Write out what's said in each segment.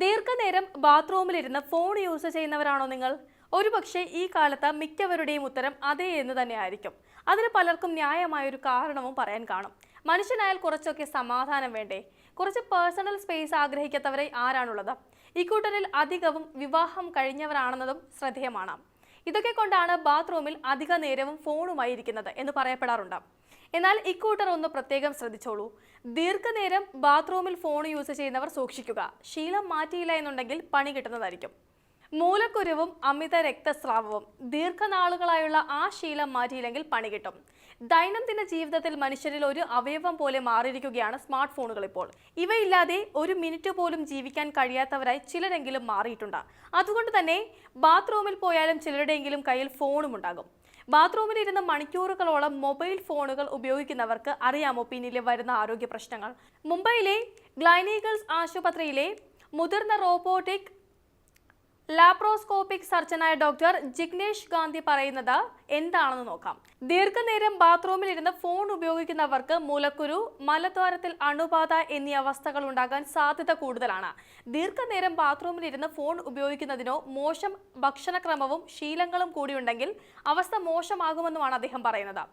ദീർഘനേരം ബാത്റൂമിലിരുന്ന് phone use ചെയ്യുന്നവരാണോ നിങ്ങൾ? ഒരുപക്ഷെ ഈ കാലത്ത് മിക്കവരുടെയും ഉത്തരം അതേ എന്ന് തന്നെയായിരിക്കും. അതിന് പലർക്കും ന്യായമായൊരു കാരണവും പറയാൻ കാണും. മനുഷ്യനായാൽ കുറച്ചൊക്കെ സമാധാനം വേണ്ടേ? കുറച്ച് പേഴ്സണൽ സ്പേസ് ആഗ്രഹിക്കാത്തവരെ ആരാണുള്ളത്? ഇക്കൂട്ടരിൽ അധികവും വിവാഹം കഴിഞ്ഞവരാണെന്നതും ശ്രദ്ധേയമാണ്. ഇതൊക്കെ കൊണ്ടാണ് ബാത്റൂമിൽ അധിക നേരവും ഫോണുമായി ഇരിക്കുന്നത് എന്ന് പറയപ്പെടാറുണ്ട്. എന്നാൽ ഇക്കൂട്ടർ ഒന്ന് പ്രത്യേകം ശ്രദ്ധിച്ചോളൂ. ദീർഘനേരം ബാത്റൂമിൽ ഫോൺ യൂസ് ചെയ്യുന്നവർ സൂക്ഷിക്കുക. ശീലം മാറ്റിയില്ല എന്നുണ്ടെങ്കിൽ പണി കിട്ടുന്നതായിരിക്കും. മൂലക്കുരുവും അമിത രക്തസ്രാവവും. ദീർഘനാളുകളായുള്ള ആ ശീലം മാറ്റിയില്ലെങ്കിൽ പണി കിട്ടും. ദൈനംദിന ജീവിതത്തിൽ മനുഷ്യരിൽ ഒരു അവയവം പോലെ മാറിയിരിക്കുകയാണ് സ്മാർട്ട് ഫോണുകൾ ഇപ്പോൾ. ഇവയില്ലാതെ ഒരു മിനിറ്റ് പോലും ജീവിക്കാൻ കഴിയാത്തവരായി ചിലരെങ്കിലും മാറിയിട്ടുണ്ട്. അതുകൊണ്ട് തന്നെ ബാത്റൂമിൽ പോയാലും ചിലരുടെയെങ്കിലും കയ്യിൽ ഫോണും ഉണ്ടാകും. ബാത്റൂമിൽ ഇരുന്ന് മണിക്കൂറുകളോളം മൊബൈൽ ഫോണുകൾ ഉപയോഗിക്കുന്നവർക്ക് അറിയാമോ പിന്നിലെ വരുന്ന ആരോഗ്യ പ്രശ്നങ്ങൾ? മുംബൈയിലെ ഗ്ലൈനീഗൾസ് ആശുപത്രിയിലെ മുതിർന്ന റോബോട്ടിക് ലാപ്രോസ്കോപ്പിക് സർജനായ ഡോക്ടർ ജിഗ്നേഷ് ഗാന്ധി പറയുന്നത് എന്താണെന്ന് നോക്കാം. ദീർഘനേരം ബാത്റൂമിൽ ഇരുന്ന് ഫോൺ ഉപയോഗിക്കുന്നവർക്ക് മൂലക്കുരു മലദ്വാരത്തിൽ അണുബാധ എന്നീ അവസ്ഥകൾ ഉണ്ടാകാൻ സാധ്യത കൂടുതലാണ്. ദീർഘനേരം ബാത്റൂമിൽ ഇരുന്ന് ഫോൺ ഉപയോഗിക്കുന്നതിനോ മോശം ഭക്ഷണക്രമവും ശീലങ്ങളും കൂടിയുണ്ടെങ്കിൽ അവസ്ഥ മോശമാകുമെന്നുമാണ് അദ്ദേഹം പറയുന്നത്.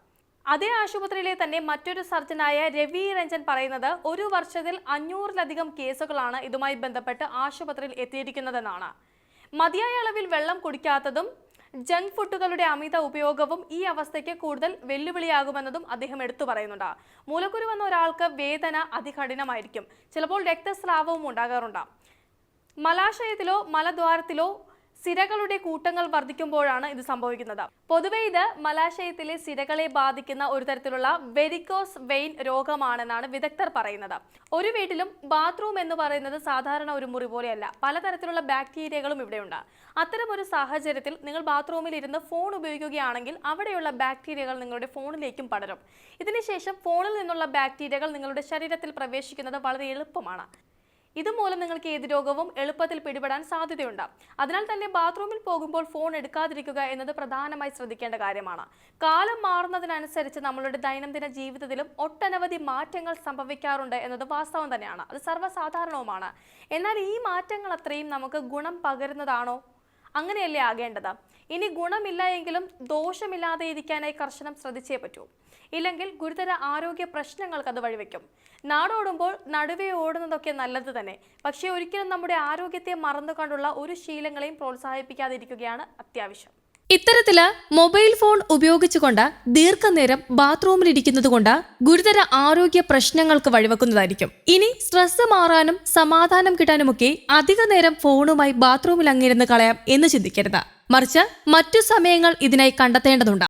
അതേ ആശുപത്രിയിലെ തന്നെ മറ്റൊരു സർജനായ രവി രഞ്ജൻ പറയുന്നത് ഒരു വർഷത്തിൽ അഞ്ഞൂറിലധികം കേസുകളാണ് ഇതുമായി ബന്ധപ്പെട്ട് ആശുപത്രിയിൽ എത്തിയിരിക്കുന്നതെന്നാണ്. മതിയായ അളവിൽ വെള്ളം കുടിക്കാത്തതും ജങ്ക് ഫുഡുകളുടെ അമിത ഉപയോഗവും ഈ അവസ്ഥയ്ക്ക് കൂടുതൽ വെല്ലുവിളിയാകുമെന്നതും അദ്ദേഹം എടുത്തു പറയുന്നുണ്ട്. മൂലക്കുരു വന്ന ഒരാൾക്ക് വേദന അതികഠിനമായിരിക്കും. ചിലപ്പോൾ രക്തസ്രാവവും ഉണ്ടാകാറുണ്ട് മലാശയത്തിലോ മലദ്വാരത്തിലോ സിരകളുടെ കൂട്ടങ്ങൾ വർദ്ധിക്കുമ്പോഴാണ് ഇത് സംഭവിക്കുന്നത്. പൊതുവെ ഇത് മലാശയത്തിലെ സിരകളെ ബാധിക്കുന്ന ഒരു തരത്തിലുള്ള വെരിക്കോസ് വെയിൻ രോഗമാണെന്നാണ് വിദഗ്ധർ പറയുന്നത്. ഒരു വീട്ടിലും ബാത്റൂം എന്ന് പറയുന്നത് സാധാരണ ഒരു മുറി പോലെയല്ല. പലതരത്തിലുള്ള ബാക്ടീരിയകളും ഇവിടെയുണ്ട്. ഒരു സാഹചര്യത്തിൽ നിങ്ങൾ ബാത്റൂമിൽ ഇരുന്ന് ഫോൺ ഉപയോഗിക്കുകയാണെങ്കിൽ അവിടെയുള്ള ബാക്ടീരിയകൾ നിങ്ങളുടെ ഫോണിലേക്കും പടരും. ഇതിനുശേഷം ഫോണിൽ നിന്നുള്ള ബാക്ടീരിയകൾ നിങ്ങളുടെ ശരീരത്തിൽ പ്രവേശിക്കുന്നത് വളരെ എളുപ്പമാണ്. ഇതുമൂലം നിങ്ങൾക്ക് ഏത് രോഗവും എളുപ്പത്തിൽ പിടിപെടാൻ സാധ്യതയുണ്ട്. അതിനാൽ തന്നെ ബാത്റൂമിൽ പോകുമ്പോൾ ഫോൺ എടുക്കാതിരിക്കുക എന്നത് പ്രധാനമായി ശ്രദ്ധിക്കേണ്ട കാര്യമാണ്. കാലം മാറുന്നതിനനുസരിച്ച് നമ്മളുടെ ദൈനംദിന ജീവിതത്തിലും ഒട്ടനവധി മാറ്റങ്ങൾ സംഭവിക്കാറുണ്ട് എന്നത് വാസ്തവം തന്നെയാണ്. അത് സർവസാധാരണവുമാണ്. എന്നാൽ ഈ മാറ്റങ്ങൾ അത്രയും നമുക്ക് ഗുണം പകരുന്നതാണോ? അങ്ങനെയല്ലേ ആകേണ്ടത്? ഇനി ഗുണമില്ല എങ്കിലും ദോഷമില്ലാതെ ഇരിക്കാനായി കർശനം ശ്രദ്ധിച്ചേ പറ്റൂ. ഇല്ലെങ്കിൽ ഗുരുതര ആരോഗ്യ പ്രശ്നങ്ങൾക്ക് അത് വഴിവെക്കും. നാടോടുമ്പോൾ നടുവേ ഓടുന്നതൊക്കെ നല്ലത് തന്നെ. പക്ഷേ ഒരിക്കലും നമ്മുടെ ആരോഗ്യത്തെ മറന്നുകൊണ്ടുള്ള ഒരു ശീലങ്ങളെയും പ്രോത്സാഹിപ്പിക്കാതിരിക്കുകയാണ് അത്യാവശ്യം. ഇത്തരത്തിൽ മൊബൈൽ ഫോൺ ഉപയോഗിച്ചുകൊണ്ട് ദീർഘനേരം ബാത്റൂമിൽ ഇരിക്കുന്നത് കൊണ്ട് ഗുരുതര ആരോഗ്യ പ്രശ്നങ്ങൾക്ക് വഴിവെക്കുന്നതായിരിക്കും. ഇനി സ്ട്രെസ് മാറാനും സമാധാനം കിട്ടാനുമൊക്കെ അധിക നേരം ഫോണുമായി ബാത്റൂമിൽ അങ്ങിരുന്ന് കളയാം എന്ന് ചിന്തിക്കരുത്. മറിച്ച് മറ്റു സമയങ്ങൾ ഇതിനായി കണ്ടെത്തേണ്ടതുണ്ട്.